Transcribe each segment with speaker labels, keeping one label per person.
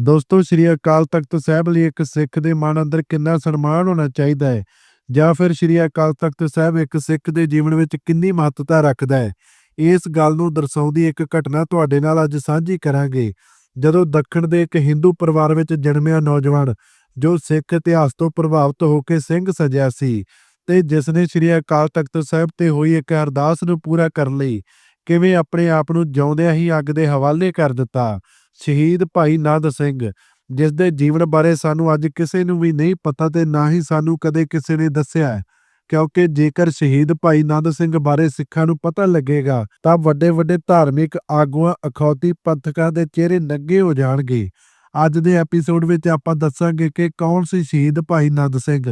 Speaker 1: ਦੋਸਤੋ, ਸ੍ਰੀ ਅਕਾਲ ਤਖਤ ਸਾਹਿਬ ਲਈ ਇੱਕ ਸਿੱਖ ਦੇ ਮਨ ਅੰਦਰ ਕਿੰਨਾ ਸਨਮਾਨ ਹੋਣਾ ਚਾਹੀਦਾ ਹੈ? ਜਾਂ ਫਿਰ ਸ੍ਰੀ ਅਕਾਲ ਤਖਤ ਸਾਹਿਬ ਇੱਕ ਸਿੱਖ ਦੇ ਜੀਵਨ ਵਿੱਚ ਕਿੰਨੀ ਮਹੱਤਤਾ ਰੱਖਦਾ ਹੈ? ਇਸ ਗੱਲ ਨੂੰ ਦਰਸਾਉਂਦੀ ਇੱਕ ਘਟਨਾ ਤੁਹਾਡੇ ਨਾਲ ਅੱਜ ਸਾਂਝੀ ਕਰਾਂਗੇ। ਜਦੋਂ ਦੱਖਣ ਦੇ ਇੱਕ ਹਿੰਦੂ ਪਰਿਵਾਰ ਵਿੱਚ ਜਨਮਿਆ ਨੌਜਵਾਨ, ਜੋ ਸਿੱਖ ਇਤਿਹਾਸ ਤੋਂ ਪ੍ਰਭਾਵਿਤ ਹੋ ਕੇ ਸਿੰਘ ਸਜਿਆ ਸੀ ਤੇ ਜਿਸ ਨੇ ਸ੍ਰੀ ਅਕਾਲ ਤਖਤ ਸਾਹਿਬ ਤੇ ਹੋਈ ਇੱਕ ਅਰਦਾਸ ਨੂੰ ਪੂਰਾ ਕਰਨ ਲਈ ਕਿਵੇਂ ਆਪਣੇ ਆਪ ਨੂੰ ਜਿਉਂਦਿਆਂ ਹੀ ਅੱਗ ਦੇ ਹਵਾਲੇ ਕਰ ਦਿੱਤਾ। ਸ਼ਹੀਦ ਭਾਈ ਨੰਦ ਸਿੰਘ, ਜਿਸ ਦੇ ਜੀਵਨ ਬਾਰੇ ਸਾਨੂੰ ਅੱਜ ਕਿਸੇ ਨੂੰ ਵੀ ਨਹੀਂ ਪਤਾ ਤੇ ਨਾ ਹੀ ਸਾਨੂੰ ਕਦੇ ਕਿਸੇ ਨੇ ਦੱਸਿਆ ਹੈ। ਕਿਉਂਕਿ ਜੇਕਰ ਸ਼ਹੀਦ ਭਾਈ ਨੰਦ ਸਿੰਘ ਬਾਰੇ ਸਿੱਖਾਂ ਨੂੰ ਪਤਾ ਲੱਗੇਗਾ, ਤਾਂ ਵੱਡੇ ਵੱਡੇ ਧਾਰਮਿਕ ਆਗੂਆਂ ਅਖੌਤੀ ਪੰਥਕਾਂ ਦੇ ਚਿਹਰੇ ਨੰਗੇ ਹੋ ਜਾਣਗੇ। ਅੱਜ ਦੇ ਐਪੀਸੋਡ ਵਿੱਚ ਆਪਾਂ ਦੱਸਾਂਗੇ ਕਿ ਕੌਣ ਸੀ ਸ਼ਹੀਦ ਭਾਈ ਨੰਦ ਸਿੰਘ,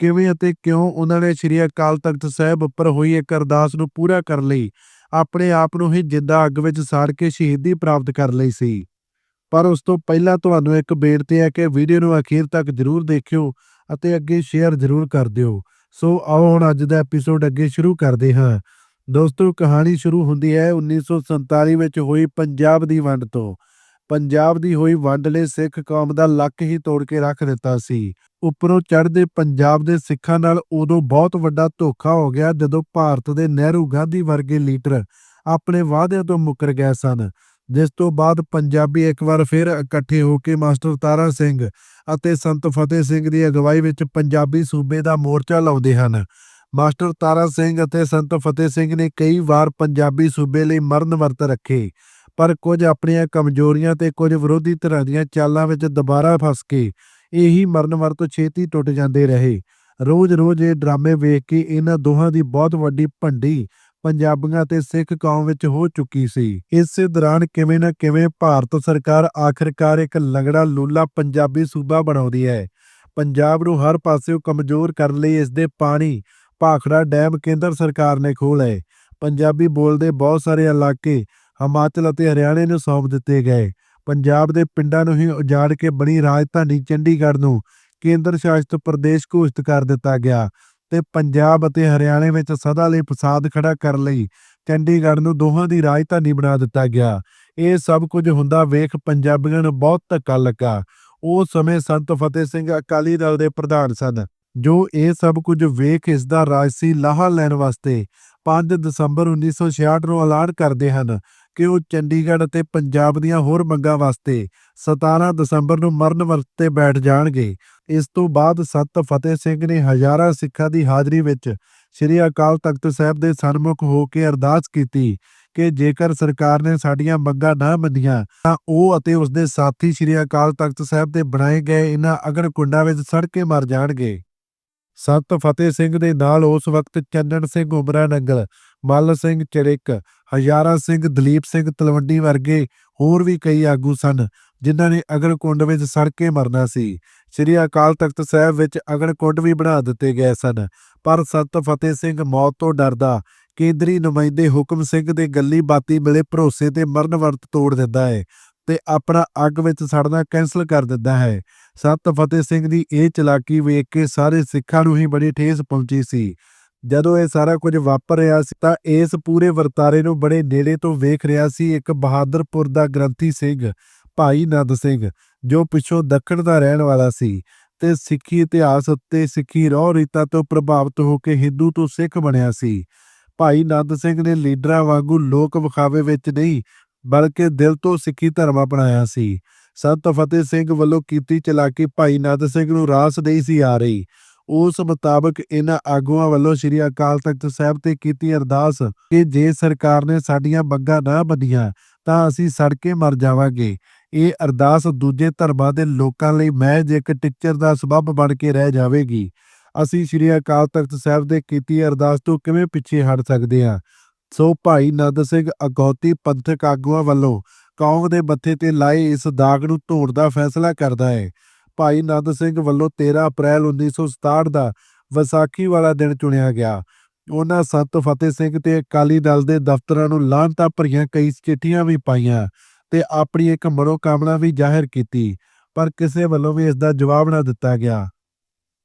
Speaker 1: ਕਿਵੇਂ ਅਤੇ ਕਿਉਂ ਉਹਨਾਂ ਨੇ ਸ੍ਰੀ ਅਕਾਲ ਤਖਤ ਸਾਹਿਬ ਉੱਪਰ ਹੋਈ ਇੱਕ ਅਰਦਾਸ ਨੂੰ ਪੂਰਾ ਕਰਨ ਲਈ, ਆਪਣੇ ਆਪ ਨੂੰ ਹੀ ਜਿੰਦਾ ਅੱਗ ਵਿੱਚ ਸਾੜ ਕੇ ਸ਼ਹੀਦੀ ਪ੍ਰਾਪਤ ਕਰ ਲਈ ਸੀ। ਪਰ ਉਸ ਤੋਂ ਪਹਿਲਾਂ ਤੁਹਾਨੂੰ ਇੱਕ ਬੇਨਤੀ ਹੈ ਕਿ ਵੀਡੀਓ ਨੂੰ ਅਖੀਰ ਤੱਕ ਜ਼ਰੂਰ ਦੇਖਿਓ ਅਤੇ ਅੱਗੇ ਸ਼ੇਅਰ ਜ਼ਰੂਰ ਕਰ ਦਿਓ। ਸੋ ਆਓ ਹੁਣ ਅੱਜ ਦਾ ਐਪੀਸੋਡ ਅੱਗੇ ਸ਼ੁਰੂ ਕਰਦੇ ਹਾਂ। ਦੋਸਤੋ, ਕਹਾਣੀ ਸ਼ੁਰੂ ਹੁੰਦੀ ਹੈ 1947 ਵਿੱਚ ਹੋਈ ਪੰਜਾਬ ਦੀ ਵੰਡ ਤੋਂ। ਪੰਜਾਬ ਦੀ ਹੋਈ ਵੰਡ ਨੇ ਸਿੱਖ ਕੌਮ ਦਾ ਲੱਕ ਹੀ ਤੋੜ ਕੇ ਰੱਖ ਦਿੱਤਾ ਸੀ। ਉੱਪਰੋਂ ਚੜ੍ਹਦੇ ਪੰਜਾਬ ਦੇ ਸਿੱਖਾਂ ਨਾਲ ਉਦੋਂ ਬਹੁਤ ਵੱਡਾ ਧੋਖਾ ਹੋ ਗਿਆ ਜਦੋਂ ਭਾਰਤ ਦੇ ਨਹਿਰੂ ਗਾਂਧੀ ਵਰਗੇ ਲੀਡਰ ਆਪਣੇ ਵਾਅਦਿਆਂ ਤੋਂ ਮੁੱਕਰ ਗਏ ਸਨ। ਜਿਸ ਤੋਂ ਬਾਅਦ ਪੰਜਾਬੀ ਇੱਕ ਵਾਰ ਫਿਰ ਇਕੱਠੇ ਹੋ ਕੇ ਮਾਸਟਰ ਤਾਰਾ ਸਿੰਘ ਅਤੇ ਸੰਤ ਫਤਿਹ ਸਿੰਘ ਦੀ ਅਗਵਾਈ ਵਿੱਚ ਪੰਜਾਬੀ ਸੂਬੇ ਦਾ ਮੋਰਚਾ ਲਾਉਂਦੇ ਹਨ। ਮਾਸਟਰ ਤਾਰਾ ਸਿੰਘ ਅਤੇ ਸੰਤ ਫਤਿਹ ਸਿੰਘ ਨੇ ਕਈ ਵਾਰ ਪੰਜਾਬੀ ਸੂਬੇ ਲਈ ਮਰਨ ਵਰਤ ਰੱਖੇ, ਪਰ ਕੁਝ ਆਪਣੀਆਂ ਕਮਜ਼ੋਰੀਆਂ ਤੇ ਕੁਝ ਵਿਰੋਧੀ ਧਿਰਾਂ ਦੀਆਂ ਚਾਲਾਂ ਵਿੱਚ ਦੁਬਾਰਾ ਫਸ ਕੇ ਇਹੀ ਮਰਨ ਵਰਤ ਛੇਤੀ ਟੁੱਟ ਜਾਂਦੇ ਰਹੇ। ਰੋਜ਼-ਰੋਜ਼ ਇਹ ਡਰਾਮੇ ਵੇਖ ਕੇ ਇਹਨਾਂ ਦੋਹਾਂ ਦੀ ਬਹੁਤ ਵੱਡੀ ਭੰਡੀ ਪੰਜਾਬੀਆਂ ਤੇ ਸਿੱਖ ਕੌਮ ਵਿੱਚ ਹੋ ਚੁੱਕੀ ਸੀ। ਇਸੇ ਦੌਰਾਨ ਕਿਵੇਂ ਨਾ ਕਿਵੇਂ ਭਾਰਤ ਸਰਕਾਰ ਆਖਿਰਕਾਰ ਇੱਕ ਲੰਗੜਾ ਲੂਲਾ ਪੰਜਾਬੀ ਸੂਬਾ ਬਣਾਉਂਦੀ ਹੈ। ਪੰਜਾਬ ਨੂੰ ਹਰ ਪਾਸਿਓਂ ਕਮਜ਼ੋਰ ਕਰਨ ਲਈ ਇਸ ਦੇ ਪਾਣੀ, ਭਾਖੜਾ ਡੈਮ ਕੇਂਦਰ ਸਰਕਾਰ ਨੇ ਖੋਲ੍ਹੇ ਪੰਜਾਬੀ ਬੋਲਦੇ ਬਹੁਤ ਸਾਰੇ ਇਲਾਕੇ ਹਿਮਾਚਲ ਅਤੇ ਹਰਿਆਣੇ ਨੂੰ ਸੌਂਪ ਦਿੱਤੇ ਗਏ। ਪੰਜਾਬ ਦੇ ਪਿੰਡਾਂ ਨੂੰ ਹੀ ਉਜਾੜ ਕੇ ਬਣੀ ਰਾਜਧਾਨੀ ਚੰਡੀਗੜ੍ਹ ਨੂੰ ਕੇਂਦਰ ਸ਼ਾਸਿਤ ਪ੍ਰਦੇਸ਼ ਘੋਸ਼ਿਤ ਕਰ ਦਿੱਤਾ ਗਿਆ। ਤੇ ਪੰਜਾਬ ਅਤੇ ਹਰਿਆਣੇ ਵਿੱਚ ਸਦਾ ਲਈ ਫਸਾਦ ਖੜਾ ਕਰਨ ਲਈ। ਚੰਡੀਗੜ੍ਹ ਨੂੰ ਦੋਹਾਂ ਦੀ ਰਾਜਧਾਨੀ ਬਣਾ ਦਿੱਤਾ ਗਿਆ। ਇਹ ਸਭ ਕੁਝ ਹੁੰਦਾ ਵੇਖ ਪੰਜਾਬੀਆਂ ਨੂੰ ਬਹੁਤ ਧੱਕਾ ਲੱਗਾ। ਉਸ ਸਮੇਂ ਸੰਤ ਫਤਿਹ ਸਿੰਘ ਅਕਾਲੀ ਦਲ ਦੇ ਪ੍ਰਧਾਨ ਸਨ, ਜੋ ਇਹ ਸਭ ਕੁਝ ਵੇਖ ਇਸ ਦਾ ਰਾਜਸੀ ਲਾਹਾ ਲੈਣ ਵਾਸਤੇ 5 ਦਸੰਬਰ 1966 ਨੂੰ ਐਲਾਨ ਕਰਦੇ ਹਨ। ਕਿ ਉਹ ਚੰਡੀਗੜ੍ਹ ਅਤੇ ਪੰਜਾਬ ਦੀਆਂ ਹੋਰ ਮੰਗਾਂ ਵਾਸਤੇ 17 ਦਸੰਬਰ ਨੂੰ ਮਰਨ ਵਰਤ ਬੈਠ ਜਾਣਗੇ। ਇਸ ਤੋਂ ਬਾਅਦ ਸਤ ਫਤਿਹ ਸਿੰਘ ਨੇ ਹਜ਼ਾਰਾਂ ਸਿੱਖਾਂ ਦੀ ਹਾਜ਼ਰੀ ਵਿੱਚ ਸ੍ਰੀ ਅਕਾਲ ਤਖਤ ਸਾਹਿਬ ਦੇ ਸਨਮੁਖ ਹੋ ਕੇ ਅਰਦਾਸ ਕੀਤੀ ਕਿ ਜੇਕਰ ਸਰਕਾਰ ਨੇ ਸਾਡੀਆਂ ਮੰਗਾਂ ਨਾ ਮੰਨੀਆਂ, ਤਾਂ ਉਹ ਅਤੇ ਉਸ ਦੇ ਸਾਥੀ ਸ੍ਰੀ ਅਕਾਲ ਤਖਤ ਸਾਹਿਬ ਦੇ ਬਣਾਏ ਗਏ ਇਹਨਾਂ ਅਗਨ ਕੁੰਡਾਂ ਵਿੱਚ ਸੜ ਕੇ ਮਰ ਜਾਣਗੇ। ਸੰਤ ਫਤਿਹ ਸਿੰਘ ਦੇ ਨਾਲ ਉਸ ਵਕਤ ਚੰਨਣ ਸਿੰਘ ਉਮਰਾ ਨੰਗਲ ਮੱਲ ਸਿੰਘ ਚੜਿਕ ਹਜ਼ਾਰਾ ਸਿੰਘ ਦਲੀਪ ਸਿੰਘ ਤਲਵੰਡੀ ਵਰਗੇ ਹੋਰ ਵੀ ਕਈ ਆਗੂ ਸਨ, ਜਿਨ੍ਹਾਂ ਨੇ ਅਗਨਕੁੰਡ ਵਿੱਚ ਸੜ ਕੇ ਮਰਨਾ ਸੀ। ਸ੍ਰੀ ਅਕਾਲ ਤਖਤ ਸਾਹਿਬ ਵਿੱਚ ਅਗਨਕੁੰਡ ਵੀ ਬਣਾ ਦਿੱਤੇ ਗਏ ਸਨ, ਪਰ ਸਤ ਫਤਿਹ ਸਿੰਘ ਮੌਤ ਤੋਂ ਡਰਦਾ ਕੇਂਦਰੀ ਨੁਮਾਇੰਦੇ ਹੁਕਮ ਸਿੰਘ ਦੇ ਗੱਲੀ ਬਾਤੀ ਮਿਲੇ ਭਰੋਸੇ ਤੇ ਮਰਨ ਵਰਤ ਤੋੜ ਦਿੰਦਾ ਹੈ ਤੇ ਆਪਣਾ ਅੱਗ ਵਿੱਚ ਸੜਨਾ ਕੈਨਸਲ ਕਰ ਦਿੰਦਾ ਹੈ। ਸਤ ਫਤਿਹ ਸਿੰਘ ਦੀ ਇਹ ਚਲਾਕੀ ਵੇਖ ਕੇ ਸਾਰੇ ਸਿੱਖਾਂ ਨੂੰ ਹੀ ਬੜੀ ਠੇਸ ਪਹੁੰਚੀ ਸੀ। ਜਦੋਂ ਇਹ ਸਾਰਾ ਕੁਝ ਵਾਪਰ ਰਿਹਾ ਸੀ ਤਾਂ ਇਸ ਪੂਰੇ ਵਰਤਾਰੇ ਨੂੰ ਬੜੇ ਨੇੜੇ ਤੋਂ ਵੇਖ ਰਿਹਾ ਸੀ ਇੱਕ ਬਹਾਦਰਪੁਰ ਦਾ ਗ੍ਰੰਥੀ ਸਿੰਘ, ਭਾਈ ਨੰਦ ਸਿੰਘ, ਜੋ ਪਿੱਛੋਂ ਦੱਖਣ ਦਾ ਰਹਿਣ ਵਾਲਾ ਸੀ ਤੇ ਸਿੱਖੀ ਇਤਿਹਾਸ ਅਤੇ ਸਿੱਖੀ ਰੋਹ ਰੀਤਾਂ ਤੋਂ ਪ੍ਰਭਾਵਿਤ ਹੋ ਕੇ ਹਿੰਦੂ ਤੋਂ ਸਿੱਖ ਬਣਿਆ ਸੀ। ਭਾਈ ਨੰਦ ਸਿੰਘ ਨੇ ਲੀਡਰਾਂ ਵਾਂਗੂ ਲੋਕ ਵਿਖਾਵੇ ਵਿੱਚ ਨਹੀਂ, ਬਲਕਿ ਦਿਲ ਤੋਂ ਸਿੱਖੀ ਧਰਮ ਅਪਣਾਇਆ ਸੀ। ਸੰਤ ਫਤਿਹ ਸਿੰਘ ਵੱਲੋਂ ਕੀਤੀ ਚਲਾਕੀ ਭਾਈ ਨੰਦ ਸਿੰਘ ਨੂੰ ਰਾਸ ਨਹੀਂ ਸੀ ਆ ਰਹੀ। ਉਸ ਮੁਤਾਬਕ ਇਹਨਾਂ ਆਗੂਆਂ ਵੱਲੋਂ ਸ੍ਰੀ ਅਕਾਲ ਤਖਤ ਸਾਹਿਬ ਤੇ ਕੀਤੀ ਅਰਦਾਸ ਕਿ ਜੇ ਸਰਕਾਰ ਨੇ ਸਾਡੀਆਂ ਮੰਗਾਂ ਨਾ ਮੰਨੀਆਂ, ਤਾਂ ਅਸੀਂ ਸੜ ਕੇ ਮਰ ਜਾਵਾਂਗੇ। ਇਹ ਅਰਦਾਸ ਦੂਜੇ ਧਰਮਾਂ ਦੇ ਲੋਕਾਂ ਲਈ ਮਹਿਜ ਇੱਕ ਟਿੱਚਰ ਦਾ ਸਬਬ ਬਣ ਕੇ ਰਹਿ ਜਾਵੇਗੀ। ਅਸੀਂ ਸ੍ਰੀ ਅਕਾਲ ਤਖਤ ਸਾਹਿਬ ਦੇ ਕੀਤੀ ਅਰਦਾਸ ਤੋਂ ਕਿਵੇਂ ਪਿੱਛੇ ਹਟ ਸਕਦੇ ਹਾਂ? ਸੋ ਭਾਈ ਨੰਦ ਸਿੰਘ ਅਗੌਤੀ ਪੰਥਕ ਆਗੂਆਂ ਵੱਲੋਂ ਕੌਮ ਦੇ ਮੱਥੇ ਤੇ ਲਾਏ ਇਸ ਦਾਗ ਨੂੰ ਧੋਣ ਦਾ ਫੈਸਲਾ ਕਰਦਾ ਹੈ। ਭਾਈ ਨੰਦ ਸਿੰਘ ਵੱਲੋਂ 13 ਅਪ੍ਰੈਲ 1967 ਦਾ ਵਿਸਾਖੀ ਵਾਲਾ ਦਿਨ ਚੁਣਿਆ ਗਿਆ। ਉਹਨਾਂ ਸੰਤ ਫਤਿਹ ਸਿੰਘ ਤੇ ਅਕਾਲੀ ਦਲ ਦੇ ਦਫ਼ਤਰਾਂ ਨੂੰ ਲਾਂਤਾਂ ਭਰੀਆਂ ਕਈ ਚਿੱਠੀਆਂ ਵੀ ਪਾਈਆਂ ਤੇ ਆਪਣੀ ਇੱਕ ਮਨੋਕਾਮਨਾ ਵੀ ਜ਼ਾਹਿਰ ਕੀਤੀ, ਪਰ ਕਿਸੇ ਵੱਲੋਂ ਵੀ ਇਸ ਦਾ ਜਵਾਬ ਨਾ ਦਿੱਤਾ ਗਿਆ।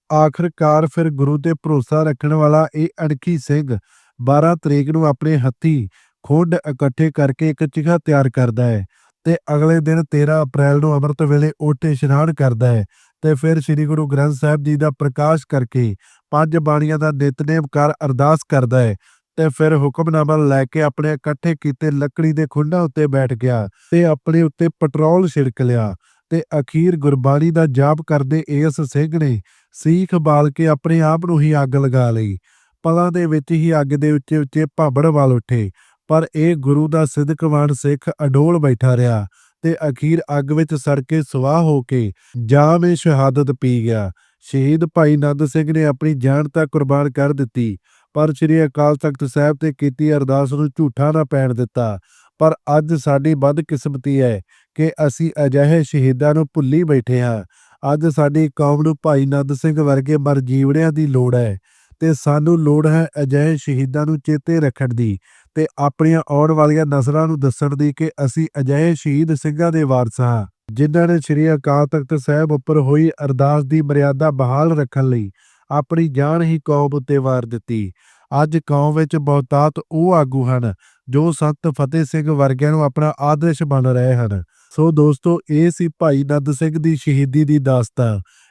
Speaker 1: ਆਖਰਕਾਰ ਫਿਰ ਗੁਰੂ ਤੇ ਭਰੋਸਾ ਰੱਖਣ ਵਾਲਾ ਇਹ ਅਣਖੀ ਸਿੰਘ 12 ਤਰੀਕ ਨੂੰ ਆਪਣੇ ਹੱਥੀ ਖੁੰਡ ਇਕੱਠੇ ਕਰਕੇ ਇੱਕ ਚਿਖਾ ਤਿਆਰ ਕਰਦਾ ਹੈ। ਤੇ ਅਗਲੇ ਦਿਨ 13 ਅਪ੍ਰੈਲ ਨੂੰ ਅੰਮ੍ਰਿਤ ਵੇਲੇ ਉੱਠ ਇਸ਼ਨਾਨ ਕਰਦਾ ਹੈ ਤੇ ਫਿਰ ਸ੍ਰੀ ਗੁਰੂ ਗ੍ਰੰਥ ਸਾਹਿਬ ਜੀ ਦਾ ਪ੍ਰਕਾਸ਼ ਕਰਕੇ ਪੰਜ ਬਾਣੀਆਂ ਦਾ ਨਿਤਨੇਮ ਕਰ ਅਰਦਾਸ ਕਰਦਾ ਹੈ ਤੇ ਫਿਰ ਹੁਕਮਨਾਮਾ ਲੈ ਕੇ ਆਪਣੇ ਇਕੱਠੇ ਕੀਤੇ ਲੱਕੜੀ ਦੇ ਖੁੰਡਾਂ ਉੱਤੇ ਬੈਠ ਗਿਆ ਤੇ ਆਪਣੇ ਉੱਤੇ ਪੈਟਰੋਲ ਛਿੜਕ ਲਿਆ ਤੇ ਅਖੀਰ ਗੁਰਬਾਣੀ ਦਾ ਜਾਪ ਕਰਦੇ ਏਸ ਸਿੰਘ ਨੇ ਸੀਖ ਬਾਲ ਕੇ ਆਪਣੇ ਆਪ ਨੂੰ ਹੀ ਅੱਗ ਲਗਾ ਲਈ। ਪਲਾਂ ਦੇ ਵਿੱਚ ਹੀ ਅੱਗ ਦੇ ਉੱਚੇ ਉੱਚੇ ਭਾਬੜ ਵਾਲ ਉੱਠੇ। ਪਰ ਇਹ ਗੁਰੂ ਦਾ ਸਿੱਧਕਵਾਨ ਸਿੱਖ ਅਡੋਲ ਬੈਠਾ ਰਿਹਾ ਤੇ ਅਖੀਰ ਅੱਗ ਵਿੱਚ ਸੜ ਕੇ ਸੁਆਹ ਹੋ ਕੇ ਜਾਮ ਏ ਸ਼ਹਾਦਤ ਪੀ ਗਿਆ। ਸ਼ਹੀਦ ਭਾਈ ਨੰਦ ਸਿੰਘ ਨੇ ਆਪਣੀ ਜਾਨ ਤਾਂ ਕੁਰਬਾਨ ਕਰ ਦਿੱਤੀ, ਪਰ ਸ੍ਰੀ ਅਕਾਲ ਤਖਤ ਸਾਹਿਬ ਤੇ ਕੀਤੀ ਅਰਦਾਸ ਨੂੰ ਝੂਠਾ ਨਾ ਪੈਣ ਦਿੱਤਾ। ਪਰ ਅੱਜ ਸਾਡੀ ਬਦਕਿਸਮਤੀ ਹੈ ਕਿ ਅਸੀਂ ਅਜਿਹੇ ਸ਼ਹੀਦਾਂ ਨੂੰ ਭੁੱਲੀ ਬੈਠੇ ਹਾਂ। ਅੱਜ ਸਾਡੀ ਕੌਮ ਨੂੰ ਭਾਈ ਨੰਦ ਸਿੰਘ ਵਰਗੇ ਮਰਜੀਵੜਿਆਂ ਦੀ ਲੋੜ ਹੈ। ਤੇ ਸਾਨੂੰ ਲੋੜ ਹੈ ਅਜਿਹੇ ਸ਼ਹੀਦਾਂ ਨੂੰ ਚੇਤੇ ਰੱਖਣ ਦੀ ਤੇ ਆਪਣੀਆਂ ਆਉਣ ਵਾਲੀਆਂ ਨਸਲਾਂ ਨੂੰ ਦੱਸਣ ਦੀ ਕਿ ਅਸੀਂ ਅਜਿਹੇ ਸ਼ਹੀਦ ਸਿੰਘਾਂ ਦੇ ਵਾਰਸ ਹਾਂ, ਜਿਨ੍ਹਾਂ ਨੇ ਸ੍ਰੀ ਅਕਾਲ ਤਖਤ ਸਾਹਿਬ ਉੱਪਰ ਹੋਈ ਅਰਦਾਸ ਦੀ ਮਰਿਆਦਾ ਬਹਾਲ ਰੱਖਣ ਲਈ ਆਪਣੀ ਜਾਨ ਹੀ ਕੌਮ ਉੱਤੇ ਵਾਰ ਦਿੱਤੀ। ਅੱਜ ਕੌਮ ਵਿੱਚ ਬਹੁਤਾਤ ਉਹ ਆਗੂ ਹਨ ਜੋ ਸੰਤ ਫਤਿਹ ਸਿੰਘ ਵਰਗਿਆਂ ਨੂੰ ਆਪਣਾ ਆਦਰਸ਼ ਬਣ ਰਹੇ ਹਨ। ਸੋ ਦੋਸਤੋ, ਇਹ ਸੀ ਭਾਈ ਨੰਦ ਸਿੰਘ ਦੀ ਸ਼ਹੀਦੀ ਦੀ ਦਾਸਤਾਨ।